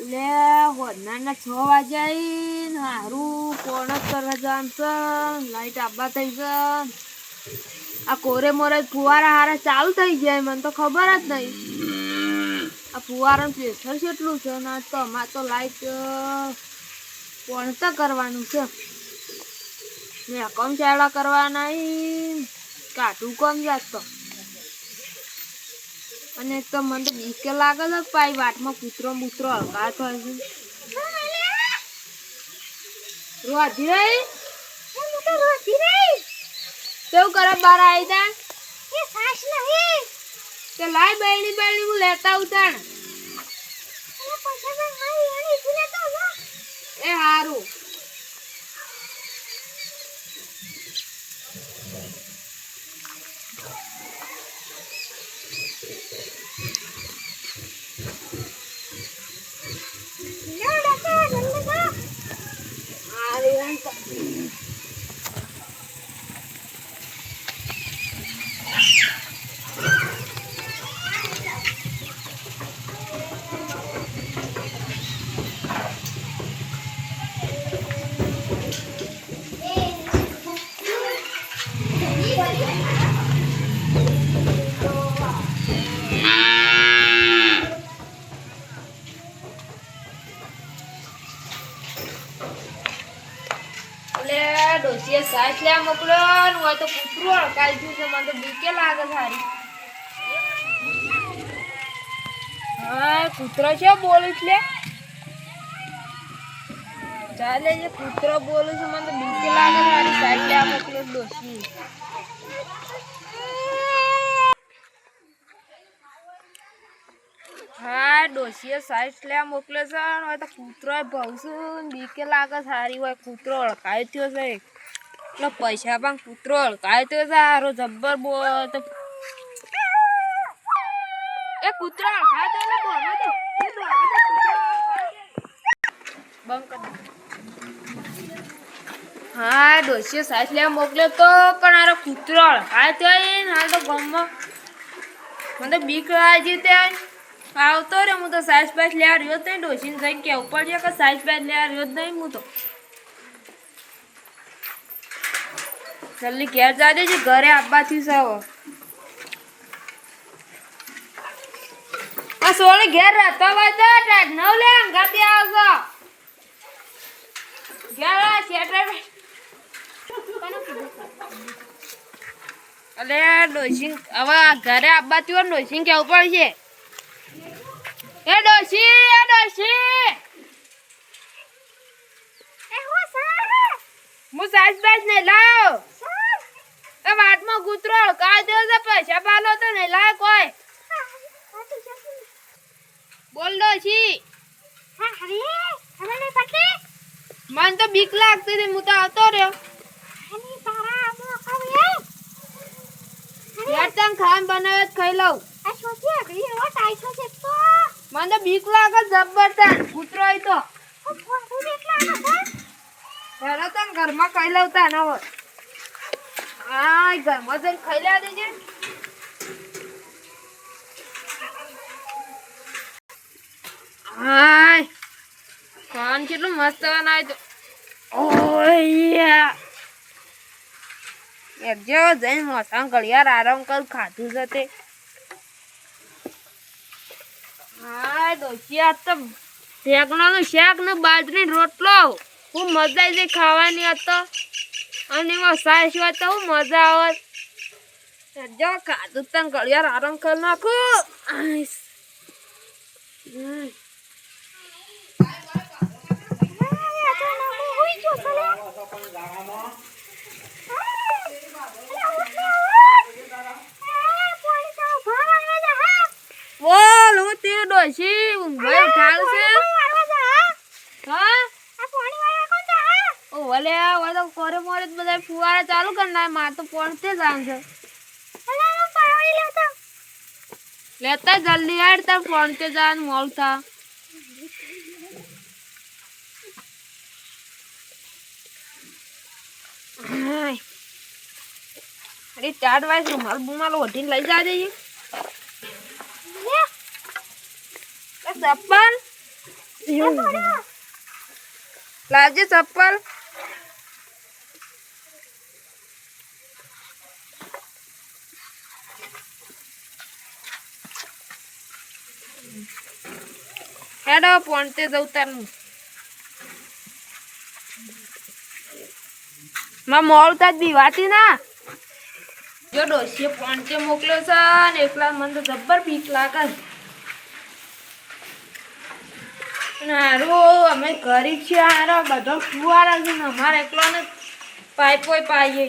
લે, હોદનાના છ વાગે આઈને હારું કોણ જ કરવા જવાનું છે, લાઈટ આબા થઈ છે. આ કોરે મોરે ફુવારા હારા ચાલુ થઈ ગયા, મને તો ખબર જ નહીં. આ ફુવારાનું પ્રેશર કેટલું છે, ને તો અમારે તો લાઈટ કોણ તો કરવાનું છે. ને કમ ચાળા કરવાના નહીં કાઢું કમ જાત તો. અને તો મને તો બીક લાગે છે પાઈ વાટમાં કૂતરો બૂતરો હલકા થાય છે. રોજી રહી કેવું કરે બાર આવી તા તે લાય બેણી બેણી હું લેતા ઉતાણ એ હારું. એટલે લે મોકલો હોય તો કૂતરું અડકાઈ ગયું છે, મને તો બીકે લાગે સારી. હા કૂતરો છે, બોલું છે ચાલે જે કૂતરો બોલું છે, મને તો બીકે લાગે સારી. સાઈડ લે મોકલો ડોસી હા ડોસીએ સાઈડ લે મોકલે છે હવે તો કૂતરો ભવશું, બીકે લાગે સારી હોય, કૂતરો અળકાયો થયો છે એટલે પૈસા પણ કૂતરો અળકાયો તો સારો, જબ્બર બો તો. એ કૂતરો અળકાયો તો એટલે બોલો તો હા ડોસીઓ સાઈડ લેવા મોકલ્યો તો, પણ આરો કૂતરો હળકાય તો હાલ તો ગામમાં મને તો બીક લાગી ત્યાં આવતો રે હું તો સાઈઝ પાસ લેવા રહ્યો જ નહીં ડોસીને જઈને કેવું પડશે કે સાઈઝ પાસ લેવા રહ્યો જ નહીં, હું તો. જલ્દી ઘેર જા દેજે ઘરે આપવાથી સવ આ સોળી ઘેર રહેતો વાજો ટાઈટ નવ લે ગાતી આવજો ઘેર અલે ડોસી હવે ઘરે આપવાથી હોય ડોસી કેવું પડશે? એ ડોશી એ ડોશી! હું સાસ બાસ ને લાવ. એ વાતમાં કૂતરો કા દે છે પૈસા પાલો તો નહીં લાવ કોઈ બોલ છી મન તો બીક લાગતી હતી હું તો આવતો રહ્યો. યાર ખાન બનાવે ખાઈ લઉં. મને તો બીક લાગે તન કૂતરો તો. ઘરમાં ખાઈ લઉં તને હવે હા ઘરમાં જઈને ખાઈ લેવા દેજે. હાય ખાન કેટલું મસ્ત બનાવ્યું તો ઓયા એક જેવો જઈને મોસા ઘડિયાળ આરામ કર ખાધું છે તે હા ડોશી આ તો ઢેકણાનું શાક ને બાજરી રોટલો. હું મજા આવી જાય ખાવાની હતો અને એમાં સાસ હોય તો મજા આવે. જો ખાધું તને ઘડિયાળ આરામ કરી નાખું. બોલ, હું તે ડોશી ઊંઘાઈ ઉઠાડશે હા? ઓ ભલે હવે તો કોરે મોરે બધા ફુવારા ચાલુ કરી નાખે. માર તો પહોંચતે જ આમ છે. લેતા જલ્દી યાર તાર પહોંચતે જાન થા. અરે ચાર વાગે રૂમાલ બુમાલ ઓઢીને લઈ જા જઈએ. ચપ્પલ. લાવજે ચપ્પલ. હેડો પોણતે જવું તારનું માં મોડું તાજ બીવાતી ના. જો ડોસીએ પોણતે મોકલ્યો છે એકલા મને તો જબ્બર બીક લાગે છે હારું અમે ગરીબ છીએ હારો બધો ફુવારા છે અમારે એકલોને પાઇપો પાઈએ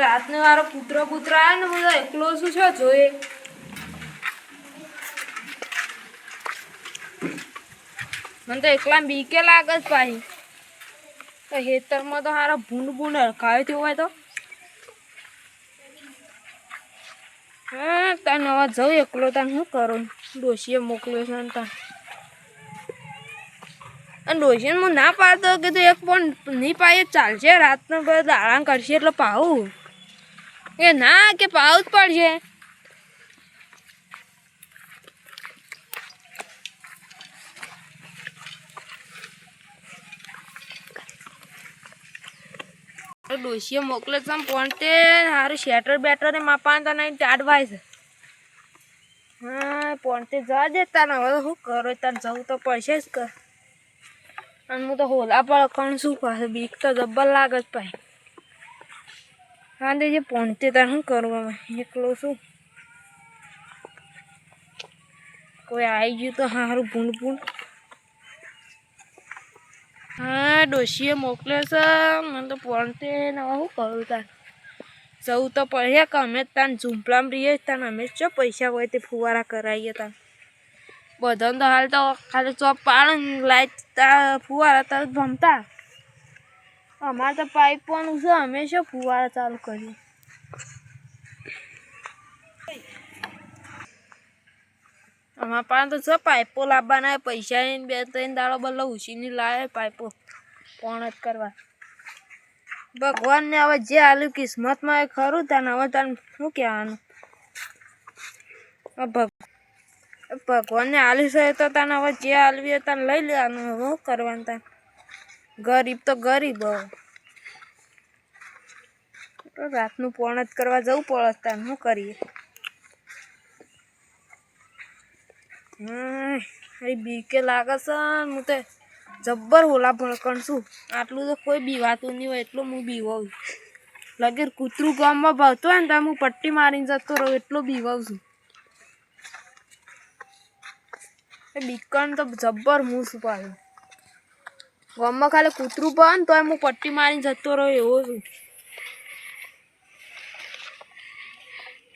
રાતનો વારો કૂતરો કૂતરો આવે ને બધો એકલો શું છે જોઈએ? મને તો એકલા બીકે લાગે જ પાછી તો હેતરમાં તો હારો ભૂંડ ભૂંડ હરખાવે થયું હોય તો. હા તને નવા જવું એકલો તને શું કરું? ડોશીએ મોકલ્યો છે ને તાર. અને ડોશીને હું ના પાડતો કે તું એક પણ નહીં પાઈએ ચાલશે રાતનો બધા દાડા કરશે એટલે પાવું એ ના, કે પાવું જ પડશે. ડોશીએ મોકલે છે આમ પણ તે સારું શેટર બેટર એ માપાન તને ટાઢવાય છે હા પણ તે જવા દે તાર, હવે તો શું કરો, તાર જવું તો પડશે જ કર અને હું તો હોલા પર કણ શું પાસે બીક તો જબ્બર લાગે જ પાઈ હા દે જે પહોંચતે તાર શું કરું અમે એકલો શું? કોઈ આવી ગયું તો સારું ભૂંડ ભૂંડ. હા, ડોશીએ મોકલ્યો છે. મને તો પહોંચતે ને શું કરું તાર? જવું તો પડે. કે અમે તાન ઝૂંપલામાં રહીએ. તાન અમે જ પૈસા હોય તે ફુવારા કરાવીએ તાન બધાને તો હાલ તો ખાલી ચોપ પાડે લાઈટ ફુવારા તરત અમારે તો પાઇપવાનું છે, અમે ફુવારા ચાલુ કરીએ? અમારા પાસે છે પાઇપો લાવવાના પૈસા બે ત્રણ દાડો બદલો ઉછીની લાવે પાઇપો, પોણ જ કરવા. ભગવાનને હવે જે આલ્યું કિસ્મતમાં એ ખરું, તને હવે તને શું કહેવાનું? હવે ભગ ભગવાનને આલ્યું છે તો તને હવે જે હાલવી હતા લઈ લેવાનું. હવે શું કરવાનું તને? ગરીબ તો ગરીબ હવે. રાતનું પોણ જ કરવા જવું પડે તને. શું કરીએ? અરે બીકે લાગે છે હું તો જબ્બર હોલા ભણકણ છું. આટલું તો કોઈ બીવાતું નહીં હોય, એટલું હું બીવાઉં લગીર કૂતરું ગામમાં ભાવતું હોય ને તો હું પટ્ટી મારીને જતો રહું, એટલો બીવાઉં છું. એ બીકણ તો જબ્બર હું છું પાછું. ગામમાં ખાલી કૂતરું પણ તોય હું પટ્ટી મારીને જતો રહ્યો એવો છું.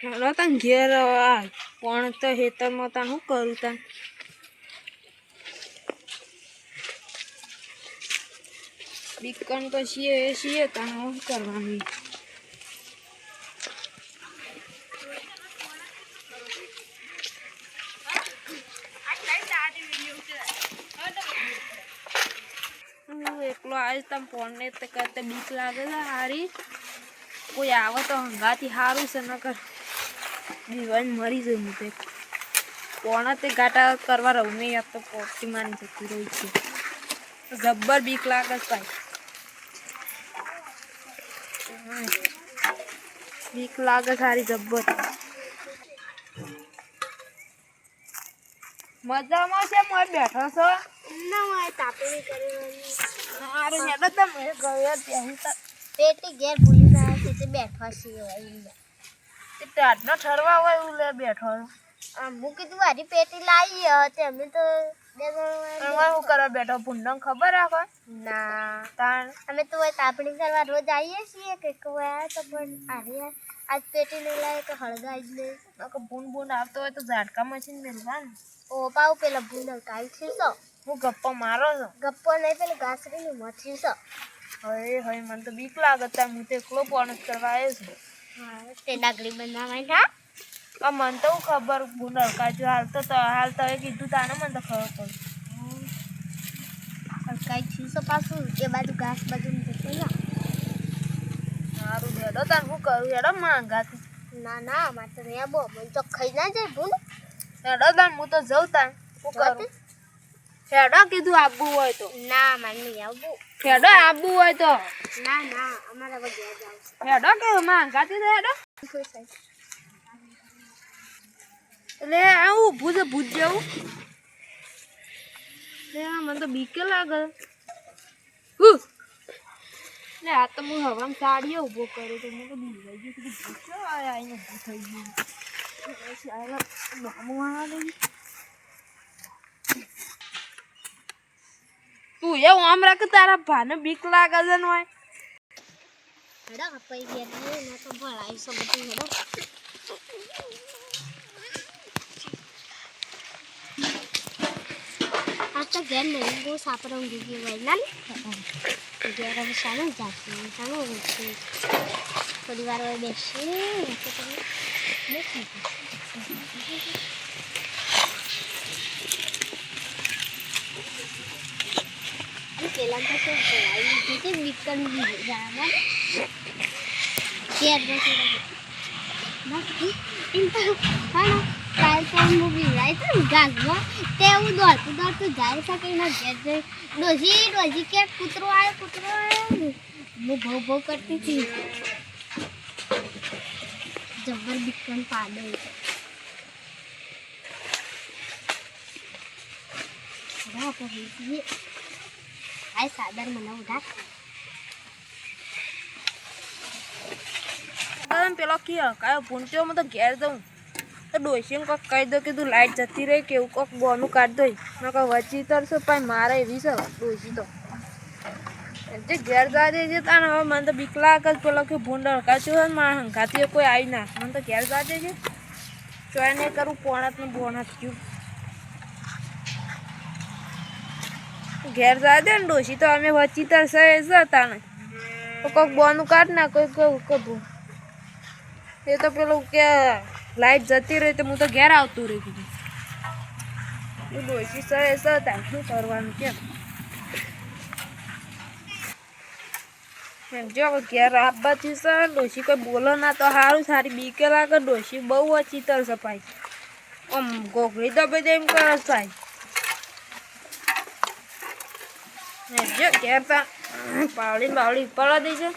હાલો તને ઘેર પણ તો હેતરમાં તને શું કરું તા બીકણ તો છીએ છીએ, તને શું કરવાનું હું એકલો આજ તમે ફોનને કરતે બીક લાગે છે હારી. કોઈ આવે તો હંગાથી સારું છે, નકર દીવાન મરી હું તે. પોણા તે ગાટા કરવા રહું નહીં આ તો પોટી માની જતી રહી છે. જબ્બર બીક લાગે ભાઈ. બીક લાગે સારી જબ્બર. મજામાં છે, મોય બેઠો છો? ના હોય તાપણી કરી તો પેટી ઘેર ભૂલી ગયા છે તે બેઠા છીએ તે ટાટનો ઠરવા હોય એવું લે બેઠો આ હું કીધું મારી પેટી લાવી તે અમે તો બે જણા કરવા બેઠો ભૂંડો ખબર રાખો ના. તાણ. અમે તો તાપણી કરવા રોજ આવીએ છીએ કે કોઈ તો પણ અરે આજ પેટી નહીં લાવે કે હળગાઈ જ નહીં. નકર ભૂન ભૂંડ આવતો હોય તો ઝાટકા મશીન મેળવા ને ઓ પાવ પેલા ભૂંડલ કાલ છીસો હું ગપ્પો મારો છો. ગપ્પો નહીં પેલી ઘાસરીની મથી છો. હવે હવે મને તો બીક લાગે તા હું તો એકલો પોણસ કરવા આવ્યો છું. હા તે ડાગરી બનાવાય ના આ મને તો હું ખબર ભૂંડ હલકાજો હાલ તો હાલ તો એ કીધું તાને મને તો ખબર પડી. થયું છીસો પાછું? એ બાજુ ઘાસ બાજુ જતું ના? સારું હેડો તાર હું કરું? હેડો માંગાથી ના ના મારે તો બહુ મને તો ખાઈ ના જાય ભૂલ. હેડો તાર હું તો જઉં તાર. હું કરું? હેડો કીધું આબુ હોય તો. ના મારે નહીં આવવું. આબુ હોય તો. ના ના અમારા ઘેર જાવ હેડો કે માં ગાતી દે હેડો એટલે આવું ભૂજ ભૂત જેવું. મને તો બીકે લાગે. હુ. લે આ તો હું હવામાં સાડીઓ ઊભો કર્યો તો મને તો બીવાઈ ગયું કીધું ભૂત ચો આયા અહીંયા ભૂ થઈ ગયું. પછી આયા નામું આ લઈ તું એવું આમ રાખ તારા ભાને બીક લાગે છે ને હોય હેડો પૈ ઘેર જઈએ ને તો ભણાવીશું બધું હેડો આ તો ઘેર નહીં બહુ સાપરા ઊંઘી ગયું હોય ના ઘેર હવે શાનું જાશું શાનું ઊંઘશું થોડી વાર હવે બેસી અને પેલા તો શું ભણાવી દીધી વિકન દીધી જાણે ઘેર બેસી બાકી એમ તો હા કાલ તો હું બીવાય તો ગાગમાં તે હું દોડતું દોડતું જાય શકે એના ઘેર જઈ ડોસી ડોસી કે કૂતરો આવ્યો કૂતરો આવ્યો હું ભવ ભવ કરતી હતી જબર બીકન પાડો. હા પછી આય સાદર મને ઉધા તમે પેલો કે કાયો પૂંચ્યો હું તો ઘેર દઉં તો ડોસીને કોક કહી દો કીધું લાઈટ જતી રહી કે એવું કોક બોનું કાઢ દો મેં કહું વચ્ચી તરશો પણ મારે એવી છે ડોસી તો. જે ઘેર જવા દે છે તાને હવે મને તો બીક લાગે જ પેલો કે ભૂંડ હડકાચ્યું હોય મારા હંગાથી કોઈ આવી ના. મને તો ઘેર જવા દે છે. ચોય નહીં કરું પોણત ને બોણત થયું ઘેર જવા દે ને ડોસી તો અમે વચ્ચી તરસે જતા ને. તો કોઈક બોનું કાઢ ના કોઈ કોઈ કભું એ તો પેલું કે લાઈટ જતી રહી તો હું તો ઘેર આવતું રહી કીધું હું ડોસી સહે સતા શું કરવાનું કેમ? જો, ઘેર આપવાથી સર ડોસી કોઈ બોલો ના તો સારું સારી બીકે લાગે ડોસી બહુ ઓછી છે ભાઈ આમ ગોગળી દબે દે એમ કરે સાઈ એમ જો તા પાવડી ને બાવડી પડવા દે છે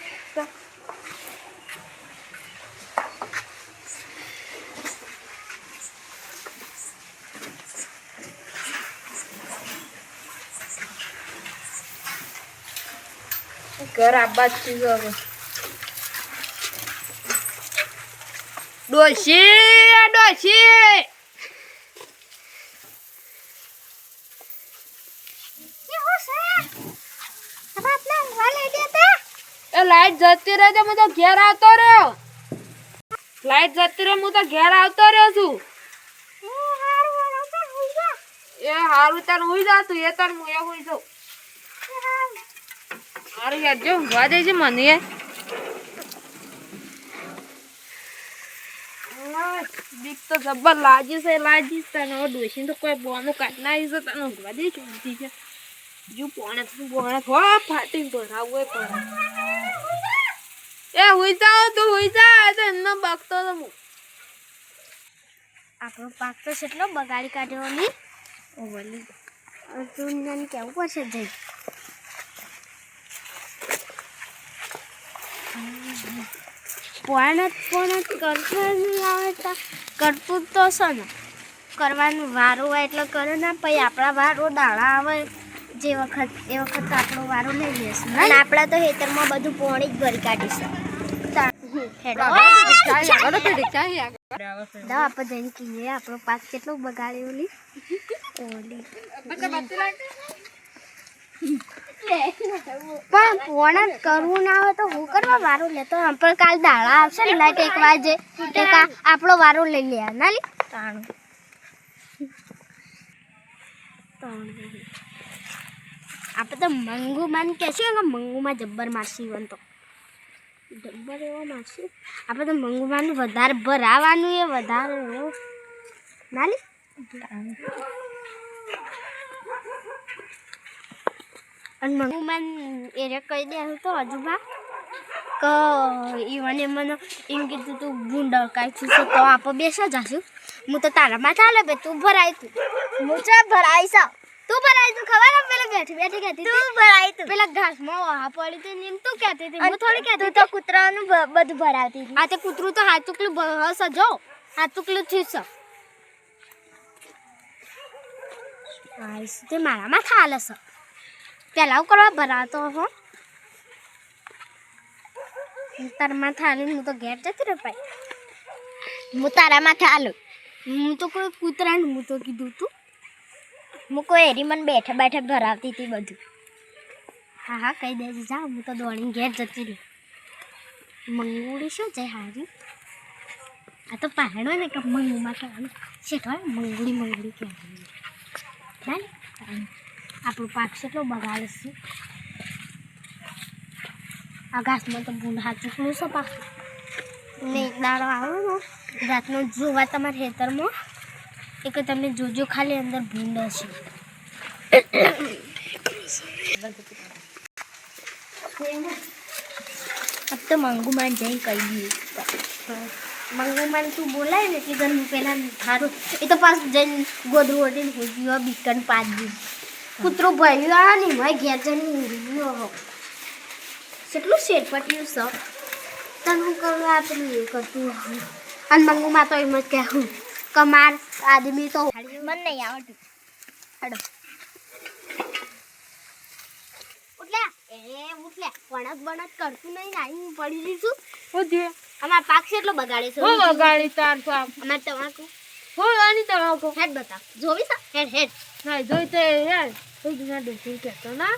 ઘર આબાદ ગયો હવે. ડોશી ડોશી! એ લાઈટ જતી રહે હું તો ઘેર આવતો રહ્યો. ફ્લાઇટ જતી રહે હું તો ઘેર આવતો રહ્યો છું. એ હારું, તાર હુઈ જા તું, એ તાર હું એ હુઈ જાઉં. અરે યાર, જો, ઊંઘવા દે છે મને, એ. બીક તો જબ્બર લાજી છે લાજી છે, તને ડોશીને તો કોઈ બોનું કાઢ નાખી છે, તને ઊંઘવા દે છે છે. જો, પોણે પોણે હો ફાટીને ભરાવું પણ. એ હુઈ જાઓ તું હુઈ જા તો એમનો બગતો તો હું. આપણો પાક તો કેટલો બગાડી કાઢ્યો ની તું અર્જુનને કેવું પડશે જઈ. પોણ પોણ કરતું નહીં આવે તો. કરતું જ તો છે ને. કરવાનું વારો હોય એટલે કરે ને પછી આપણા વારો દાણા આવે જે વખત એ વખત આપણો વારો લઈ લેશે. અને આપણે તો ખેતરમાં બધું પોણી જ ભરી કાઢીશું. દાવ કહીએ આપણો પાક કેટલો બગાડ્યો ઓલી? ઓલી. પણ પોણા કરવું ના હોય તો હું કરવા વારો? લેતો આપણે કાલ દાડા આવશે ને લાઈટ એક વાગે તો કા આપણો વારો લઈ લે. ના લી? તાણું. આપણે તો મંગુમાન કે મંગુમાં જબ્બર મારસી વન તો જબ્બર એવો મારસી આપણે તો મંગુમાનું વધારે ભરાવાનું એ વધારે એવો નાલી અને મંગુમાન એને કહી દે તો હજુ બા કે એ મને એમ કીધું તું ગુંડળ કાંઈ છું તો આપણે બેસા જશું. હું તો તારા માથે આલે બે, તું ભરાય તું. હું ચા ભરાઈ છું. તું ભરાઈ તું ખબર પેલા બેઠી બેઠી કહેતી તું ભરાઈ તું. પેલા ઘાસમાં વાહ પડી તું એમ તું કહેતી હતી. હું થોડી કહેતી તું તો કૂતરાનું બધું ભરાવતી હતી. આ તે કૂતરું તો હાથ ટુકલું હસ જો. હાથ ટુકલું થયું છે. આઈસ તે મારામાં ખાલ હશે. પેલા હું કરવા ભરાતો હો. તારા માથે આલું હું તો ઘેર જતી રહે ભાઈ. હું તારા માથે આલું હું તો કોઈ કૂતરાને હું તો કીધું તું. કોઈ એરી મને બેઠા બેઠા ભરાવતી હતી બધું. હા હા કહી દેજે જા હું તો દોડીને ઘેર જતી રહી. મંગુડી શું છે હારી? આ તો પહેણો ને કે મંગુમાં કહેવાનું શીખવાય મંગુડી મંગુડી કહેવાનું ના ને? આપણું પાક કેટલો બગાડે છે આ તો ભૂંડ ચૂકલું છે પાક? ને એક દાડો આવો ને. રાતનો જોવા તમારા ખેતરમાં. એક કે તમે જોજો ખાલી અંદર ભૂંડા છે અબ તો મંગુમાન જઈને કહી દઈએ. મંગુમાન તું બોલાય ને એટલે હું પહેલાં થારું એ તો પાછું જઈને ગોદરું ઓટીને ખોજ્યું બીકન પાડી દીધું. કૂતરો ભર્યું આ ને ભાઈ ઘેર જઈને ઉડ્યો કેટલું શેરપટ્યું સર તને હું કરવા એ કરતું અને મંગુમાં તો એમ જ કહેવું કમાર આદમી તો મને નહીં આવડતું. હડો. ઉઠલ્યા. એ ઉઠલ્યા. વણક બણક કરતું નહીં નાઈ પડી જઈશું હું થયું અમાર પાક છે એટલો બગાડે છે. હું વગાડી તાર સાપ અમાર તમાકુ. હું આની તમાકુ. હેડ બતાવ. જોવી છે? હેડ હેડ. ના જોઈ તે યાર કોઈ જુના ડોસી કહેતો ના.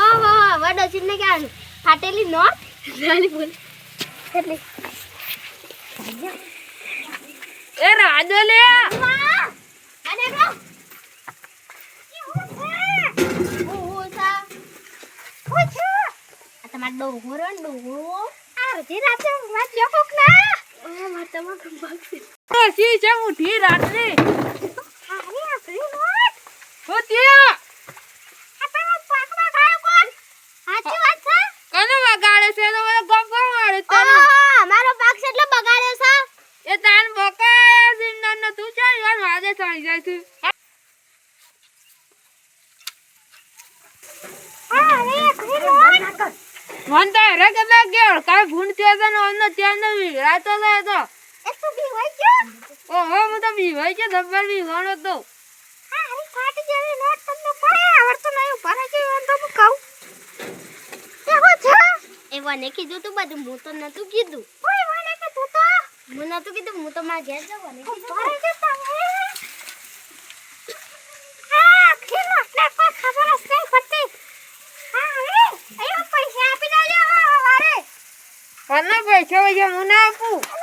ઓહો હવે ડસીન ને ફાટેલી નોટ? નાની બોલ. એટલે એ રાજો લે. અને રો. ઓહો સા આ તમાર ડોહો રો ડોહો. આ રજી રાતે વાત જો કોક ના. ઓ માર તમાકુ બાકી ડોસી છે ઉઠી રાતની આની આપણી નોટ. હું થયું આપણા પાકમાં ખાયો કોણ? સાચી વાત છે? કનો વગાડે છે તો મને ગપ્પો મારે તને ઓહો મારો પાક છે એટલે બગાડ્યો છે એ તાન બકાયા સિંદર ને તું છે યાર વાજે ચડી જાય છે. મન તો હેરે ગયો કાઈ ભૂંડ થયો છે ને અમને ત્યાં ન વિગડાતો તો હતો ઓહો હું તો. બીવાઈ છે ધબ્બર બીવાનો તો ફાટી જેવી નોટ તમને પડે આવડતું નહીં જ એમ તો. હું કહું એ હો છે એ વને કીધું તું બધું હું તો નતું કીધું. ઓય વને કે તું તો? હું નતું કીધું હું તો મારા ઘેર જવાની પડે છે તમે હા ખેલો એટલે કોઈ ખબર જ નહીં પડતી હા અરે અયો પૈસા આપી દેજો વારે કોને પૈસા વૈસા હું ના આપું.